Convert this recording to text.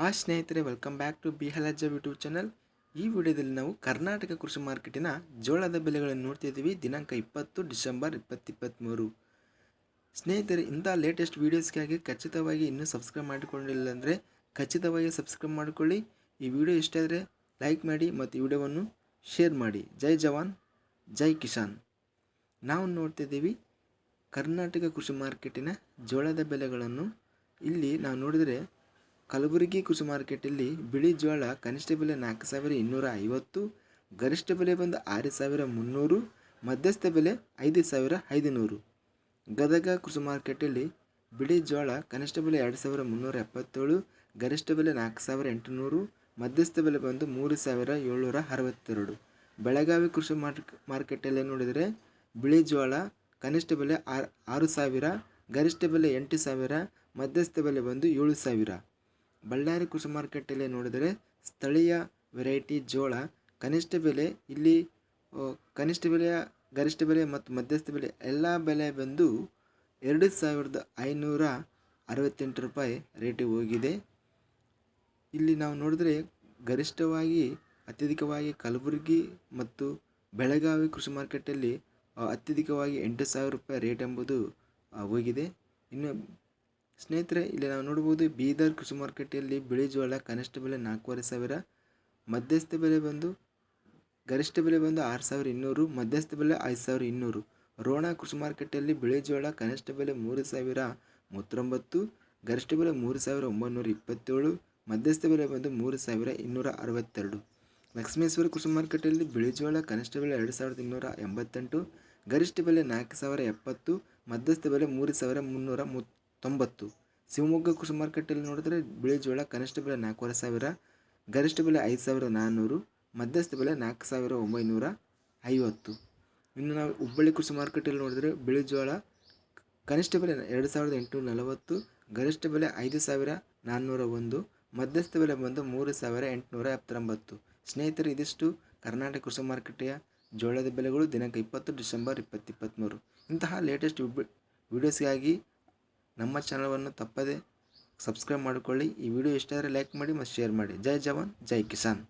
Hi ಸ್ನೇಹಿತರೆ welcome back to B Halajja YouTube channel ಈ ವಿಡಿಯೋದಲ್ಲಿ ನಾವು ಕರ್ನಾಟಕ ಕೃಷಿ ಮಾರ್ಕೆಟಿನ ಜೋಳದ ಬೆಲೆಗಳನ್ನು ನೋಡ್ತಿದ್ದೀವಿ ದಿನಾಂಕ ಇಪ್ಪತ್ತು ಡಿಸೆಂಬರ್ ಇಪ್ಪತ್ತಿಪ್ಪತ್ತ್ಮೂರು ಸ್ನೇಹಿತರೆ, ಇಂಥ ಲೇಟೆಸ್ಟ್ ವೀಡಿಯೋಸ್ಗಾಗಿ ಖಚಿತವಾಗಿ ಇನ್ನೂ ಸಬ್ಸ್ಕ್ರೈಬ್ ಮಾಡಿಕೊಂಡಿಲ್ಲ ಅಂದರೆ ಖಚಿತವಾಗಿ ಸಬ್ಸ್ಕ್ರೈಬ್ ಮಾಡಿಕೊಳ್ಳಿ. ಈ ವಿಡಿಯೋ ಇಷ್ಟ ಆದರೆ ಲೈಕ್ ಮಾಡಿ ಮತ್ತು ಈ ವಿಡಿಯೋವನ್ನು ಶೇರ್ ಮಾಡಿ. ಜೈ ಜವಾನ್, ಜೈ ಕಿಸಾನ್. ನಾವು ನೋಡ್ತಿದ್ದೀವಿ ಕರ್ನಾಟಕ ಕೃಷಿ ಮಾರ್ಕೆಟಿನ ಜೋಳದ ಬೆಲೆಗಳನ್ನು. ಇಲ್ಲಿ ನಾವು ನೋಡಿದರೆ ಕಲಬುರಗಿ ಕೃಷಿ ಮಾರ್ಕೆಟಲ್ಲಿ ಬಿಳಿ ಜೋಳ ಕನಿಷ್ಠ ಬೆಲೆ ನಾಲ್ಕು ಸಾವಿರ ಇನ್ನೂರ ಐವತ್ತು, ಗರಿಷ್ಠ ಬೆಲೆ ಬಂದು ಆರು ಸಾವಿರ ಮುನ್ನೂರು, ಮಧ್ಯಸ್ಥ ಬೆಲೆ ಐದು ಸಾವಿರ ಐದುನೂರು. ಗದಗ ಕೃಷಿ ಮಾರ್ಕೆಟಲ್ಲಿ ಬಿಳಿ ಜೋಳ ಕನಿಷ್ಠ ಬೆಲೆ ಎರಡು ಸಾವಿರ ಮುನ್ನೂರ ಎಪ್ಪತ್ತೇಳು, ಗರಿಷ್ಠ ಬೆಲೆ ನಾಲ್ಕು ಸಾವಿರ ಎಂಟುನೂರು, ಮಧ್ಯಸ್ಥ ಬೆಲೆ ಬಂದು ಮೂರು ಸಾವಿರ ಏಳ್ನೂರ ಅರವತ್ತೆರಡು. ಬೆಳಗಾವಿ ಕೃಷಿ ಮಾರ್ಕ್ ಮಾರುಕಟ್ಟೆಯಲ್ಲಿ ನೋಡಿದರೆ ಬಿಳಿ ಜೋಳ ಕನಿಷ್ಠ ಬೆಲೆ ಆರು ಆರು ಸಾವಿರ, ಗರಿಷ್ಠ ಬೆಲೆ ಎಂಟು ಸಾವಿರ, ಮಧ್ಯಸ್ಥ ಬೆಲೆ ಬಂದು ಏಳು ಸಾವಿರ. ಬಳ್ಳಾರಿ ಕೃಷಿ ಮಾರ್ಕೆಟಲ್ಲಿ ನೋಡಿದರೆ ಸ್ಥಳೀಯ ವೆರೈಟಿ ಜೋಳ ಕನಿಷ್ಠ ಬೆಲೆ ಇಲ್ಲಿ ಕನಿಷ್ಠ ಬೆಲೆಯ ಗರಿಷ್ಠ ಬೆಲೆ ಮತ್ತು ಮಧ್ಯಸ್ಥ ಬೆಲೆ ಎಲ್ಲ ಬೆಲೆ ಬಂದು ಎರಡು ಸಾವಿರದ ಐನೂರ ಅರವತ್ತೆಂಟು ರೂಪಾಯಿ ರೇಟಿಗೆ ಹೋಗಿದೆ. ಇಲ್ಲಿ ನಾವು ನೋಡಿದರೆ ಗರಿಷ್ಠವಾಗಿ ಅತ್ಯಧಿಕವಾಗಿ ಕಲಬುರಗಿ ಮತ್ತು ಬೆಳಗಾವಿ ಕೃಷಿ ಮಾರ್ಕೆಟಲ್ಲಿ ಆ, ಅತ್ಯಧಿಕವಾಗಿ ಎಂಟು ಸಾವಿರ ರೂಪಾಯಿ ರೇಟ್ ಎಂಬುದು ಹೋಗಿದೆ. ಇನ್ನು ಸ್ನೇಹಿತರೆ, ಇಲ್ಲಿ ನಾವು ನೋಡ್ಬೋದು ಬೀದರ್ ಕೃಷಿ ಮಾರುಕಟ್ಟೆಯಲ್ಲಿ ಬಿಳಿ ಜೋಳ, ಕನಿಷ್ಠ ಬೆಲೆ ನಾಲ್ಕೂವರೆ ಸಾವಿರ, ಮಧ್ಯಸ್ಥ ಬೆಲೆ ಬಂದು, ಗರಿಷ್ಠ ಬೆಲೆ ಬಂದು ಆರು ಸಾವಿರ ಇನ್ನೂರು, ಮಧ್ಯಸ್ಥ ಬೆಲೆ ಐದು ಸಾವಿರ ಇನ್ನೂರು. ರೋಣ ಕೃಷಿ ಮಾರುಕಟ್ಟೆಯಲ್ಲಿ ಬಿಳಿ ಜೋಳ, ಕನಿಷ್ಠ ಬೆಲೆ ಮೂರು ಸಾವಿರ ಮೂವತ್ತೊಂಬತ್ತು, ಗರಿಷ್ಠ ಬೆಲೆ ಮೂರು ಸಾವಿರ ಒಂಬೈನೂರ ಇಪ್ಪತ್ತೇಳು, ಮಧ್ಯಸ್ಥ ಬೆಲೆ ಬಂದು ಮೂರು ಸಾವಿರ ಇನ್ನೂರ ಅರವತ್ತೆರಡು. ಲಕ್ಷ್ಮೇಶ್ವರ ಕೃಷಿ ಮಾರುಕಟ್ಟೆಯಲ್ಲಿ ಬಿಳಿ ಜೋಳ, ಕನಿಷ್ಠ ಬೆಲೆ ಎರಡು ಸಾವಿರದ ಇನ್ನೂರ ಎಂಬತ್ತೆಂಟು, ಗರಿಷ್ಠ ಬೆಲೆ ನಾಲ್ಕು ಸಾವಿರ ಎಪ್ಪತ್ತು, ಮಧ್ಯಸ್ಥ ಬೆಲೆ ಮೂರು ಸಾವಿರ ಮುನ್ನೂರ ಮು ತೊಂಬತ್ತು. ಶಿವಮೊಗ್ಗ ಕೃಷಿ ಮಾರ್ಕೆಟಲ್ಲಿ ನೋಡಿದ್ರೆ ಬಿಳಿ ಜೋಳ, ಕನಿಷ್ಠ ಬೆಲೆ ನಾಲ್ಕೂವರೆ ಸಾವಿರ, ಗರಿಷ್ಠ ಬೆಲೆ ಐದು ಸಾವಿರ ನಾನ್ನೂರು, ಮಧ್ಯಸ್ಥ ಬೆಲೆ ನಾಲ್ಕು ಸಾವಿರ ಒಂಬೈನೂರ ಐವತ್ತು. ಇನ್ನು ನಾವು ಹುಬ್ಬಳ್ಳಿ ಕೃಷಿ ಮಾರ್ಕೆಟಲ್ಲಿ ನೋಡಿದ್ರೆ ಬಿಳಿ ಜೋಳ, ಕನಿಷ್ಠ ಬೆಲೆ ಎರಡು ಸಾವಿರದ ಎಂಟುನೂರ ನಲವತ್ತು, ಗರಿಷ್ಠ ಬೆಲೆ ಐದು ಸಾವಿರ ನಾನ್ನೂರ ಒಂದು, ಮಧ್ಯಸ್ಥ ಬೆಲೆ ಬಂದು ಮೂರು ಸಾವಿರ ಎಂಟುನೂರ ಎಪ್ಪತ್ತೊಂಬತ್ತು. ಸ್ನೇಹಿತರು, ಇದಿಷ್ಟು ಕರ್ನಾಟಕ ಕೃಷಿ ಮಾರ್ಕೆಟೆಯ ಜೋಳದ ಬೆಲೆಗಳು ದಿನಾಂಕ ಇಪ್ಪತ್ತು ಡಿಸೆಂಬರ್ ಇಪ್ಪತ್ತಿಪ್ಪತ್ತ್ಮೂರು ಇಂತಹ ಲೇಟೆಸ್ಟ್ ವಿಡಿಯೋಸ್ಗಾಗಿ ನಮ್ಮ ಚಾನಲನ್ನು ತಪ್ಪದೆ ಸಬ್ಸ್ಕ್ರೈಬ್ ಮಾಡಿಕೊಳ್ಳಿ. ಈ ವಿಡಿಯೋ ಇಷ್ಟ ಆದರೆ ಲೈಕ್ ಮಾಡಿ ಮತ್ತು ಶೇರ್ ಮಾಡಿ. ಜೈ ಜವಾನ್, ಜೈ ಕಿಸಾನ್.